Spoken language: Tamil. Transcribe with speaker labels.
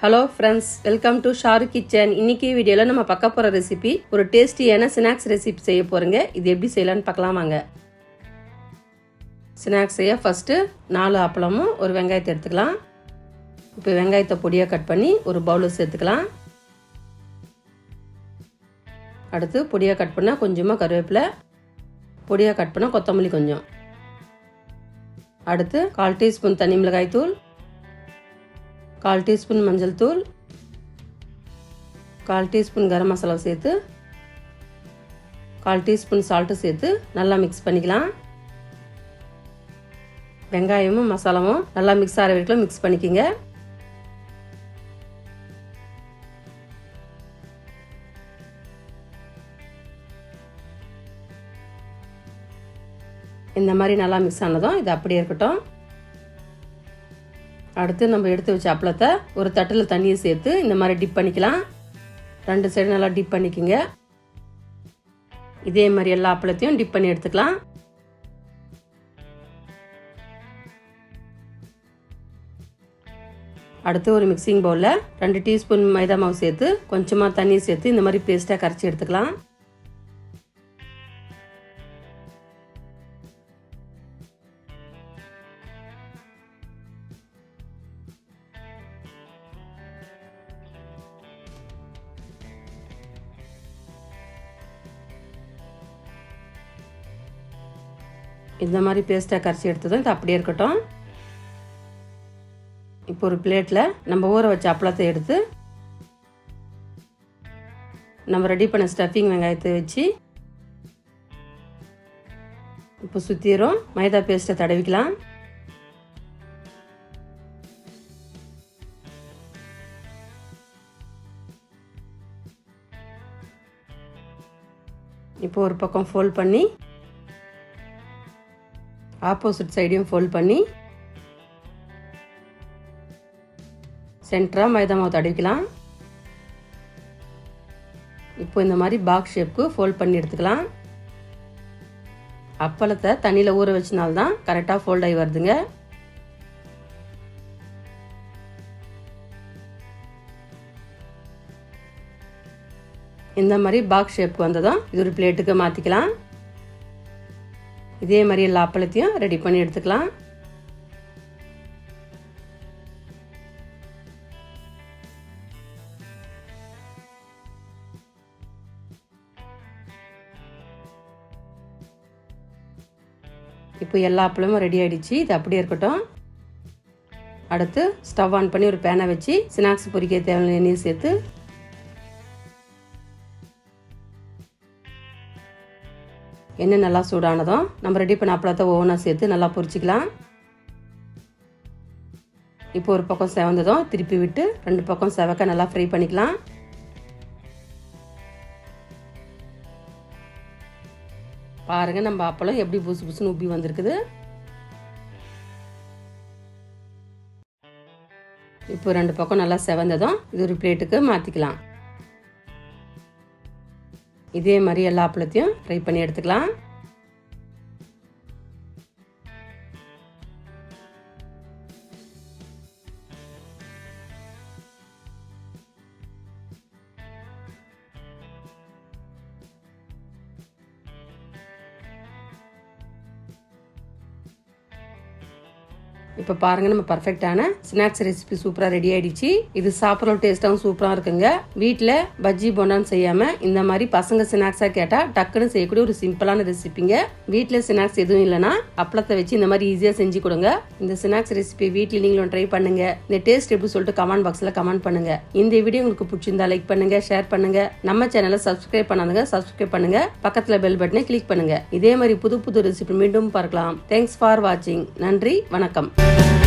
Speaker 1: Hello friends welcome to Sharu kitchen இன்னைக்கு வீடியோவில் நம்ம பார்க்க போகிற ரெசிபி ஒரு டேஸ்டியான ஸ்நாக்ஸ் ரெசிபி செய்ய போகிறோங்க இது எப்படி செய்யலான்னு பார்க்கலாம் வாங்க. ஸ்நாக்ஸ் செய்ய ஃபஸ்ட்டு நாலு அப்பளமும் ஒரு வெங்காயத்தை எடுத்துக்கலாம். இப்போ வெங்காயத்தை பொடியாக கட் பண்ணி ஒரு பவுலில் சேர்த்துக்கலாம். அடுத்து பொடியாக கட் பண்ணால் கொஞ்சமாக கருவேப்பிலை. பொடியாக கட் பண்ணால் கொத்தமல்லி கொஞ்சம். அடுத்து கால் டீஸ்பூன் தனி மிளகாய் தூள் கால் டீஸ்பூன் மஞ்சள் தூள் கால் டீஸ்பூன் கரம் மசாலா சேர்த்து கால் டீஸ்பூன் சால்ட்டு சேர்த்து நல்லா மிக்ஸ் பண்ணிக்கலாம். வெங்காயமும் மசாலாவும் நல்லா மிக்ஸ் ஆகிற வரைக்கும் மிக்ஸ் பண்ணிக்கோங்க. இந்த மாதிரி நல்லா மிக்ஸ் ஆனதும் இது அப்படியே இருக்கட்டும். அடுத்து நம்ம எடுத்து வச்ச அப்பளத்தை ஒரு தட்டில் தண்ணியை சேர்த்து இந்த மாதிரி டிப் பண்ணிக்கலாம். ரெண்டு சைடு நல்லா டிப் பண்ணிக்கோங்க. இதே மாதிரி எல்லா அப்பளத்தையும் டிப் பண்ணி எடுத்துக்கலாம். அடுத்து ஒரு மிக்சிங் பவுலில் ரெண்டு டீஸ்பூன் மைதா மாவு சேர்த்து கொஞ்சமாக தண்ணி சேர்த்து இந்த மாதிரி பேஸ்ட்டாக கரைச்சி எடுத்துக்கலாம். இந்த மாதிரி பேஸ்ட்டாக கரைச்சி எடுத்ததும் இது அப்படியே இருக்கட்டும். இப்போ ஒரு பிளேட்டில் நம்ம ஊற வச்ச அப்பளத்தை எடுத்து நம்ம ரெடி பண்ண ஸ்டஃபிங் வெங்காயத்தை வச்சு இப்போ சுற்றிடும் மைதா பேஸ்ட்டை தடவிக்கலாம். இப்போ ஒரு பக்கம் ஃபோல்ட் பண்ணி ஆப்போசிட் சைடையும் ஃபோல்ட் பண்ணி சென்டராக மைதா மாவு தடவிக்கலாம். இப்போ இந்த மாதிரி பாக்ஸ் ஷேப்புக்கு ஃபோல்ட் பண்ணி எடுத்துக்கலாம். அப்பளத்தை தண்ணியில் ஊற வச்சனால்தான் கரெக்டாக ஃபோல்ட் ஆகி வருதுங்க. இந்த மாதிரி பாக்ஸ் ஷேப்புக்கு வந்ததும் இது ஒரு பிளேட்டுக்கு மாற்றிக்கலாம் இதே மாதிரி எல்லா அப்பளத்தையும் ரெடி பண்ணி எடுத்துக்கலாம். இப்போ எல்லா அப்பளமும் ரெடி ஆயிடுச்சு. இது அப்படியே இருக்கட்டும். அடுத்து ஸ்டவ் ஆன் பண்ணி ஒரு பேனை வச்சு ஸ்நாக்ஸ் பொரிக்க தேவையான எண்ணெயை சேர்த்து எண்ணெய் நல்லா சூடானதும் நம்ம ரெடி பண்ண அப்பளத்தை ஒவ்வொன்றா சேர்த்து நல்லா பொரிச்சிக்கலாம். இப்போ ஒரு பக்கம் செவந்ததும் திருப்பி விட்டு ரெண்டு பக்கம் செவக்க நல்லா ஃப்ரை பண்ணிக்கலாம். பாருங்க நம்ம அப்பளம் எப்படி புசு புசுன்னு உப்பி வந்திருக்குது. இப்போ ரெண்டு பக்கம் நல்லா செவந்ததும் இது ஒரு பிளேட்டுக்கு மாற்றிக்கலாம் இதே மாதிரி எல்லா அப்பளத்தையும் ஃப்ரை பண்ணி எடுத்துக்கலாம். இப்போ பாருங்க நம்ம பர்ஃபெக்டான ஸ்நாக்ஸ் ரெசிபி சூப்பராக ரெடி ஆயிடுச்சு. இது சாப்பிட்ற டேஸ்ட்டாகவும் சூப்பராக இருக்குங்க. வீட்டில் பஜ்ஜி போண்டான்னு செய்யாமல் இந்த மாதிரி பசங்க ஸ்நாக்ஸாக கேட்டால் டக்குன்னு செய்யக்கூடிய ஒரு சிம்பிளான ரெசிபிங்க வீட்டில் ஸ்நாக்ஸ் எதுவும் இல்லைனா அப்பளத்தை வச்சு இந்த மாதிரி ஈஸியாக செஞ்சு கொடுங்க. இந்த ஸ்நாக்ஸ் ரெசிபி வீட்டில் நீங்களும் ட்ரை பண்ணுங்க. இந்த டேஸ்ட் எப்படி சொல்லிட்டு கமெண்ட் பாக்ஸில் கமெண்ட் பண்ணுங்க. இந்த வீடியோ உங்களுக்கு பிடிச்சிருந்தா லைக் பண்ணுங்க ஷேர் பண்ணுங்க. நம்ம சேனலை சப்ஸ்கிரைப் பண்ணாதுங்க சப்ஸ்கிரைப் பண்ணுங்க. பக்கத்தில் பெல் பட்டனை கிளிக் பண்ணுங்க. இதே மாதிரி புது புது ரெசிபி மீண்டும் பார்க்கலாம். தேங்க்ஸ் ஃபார் வாட்சிங் நன்றி வணக்கம். Thank you.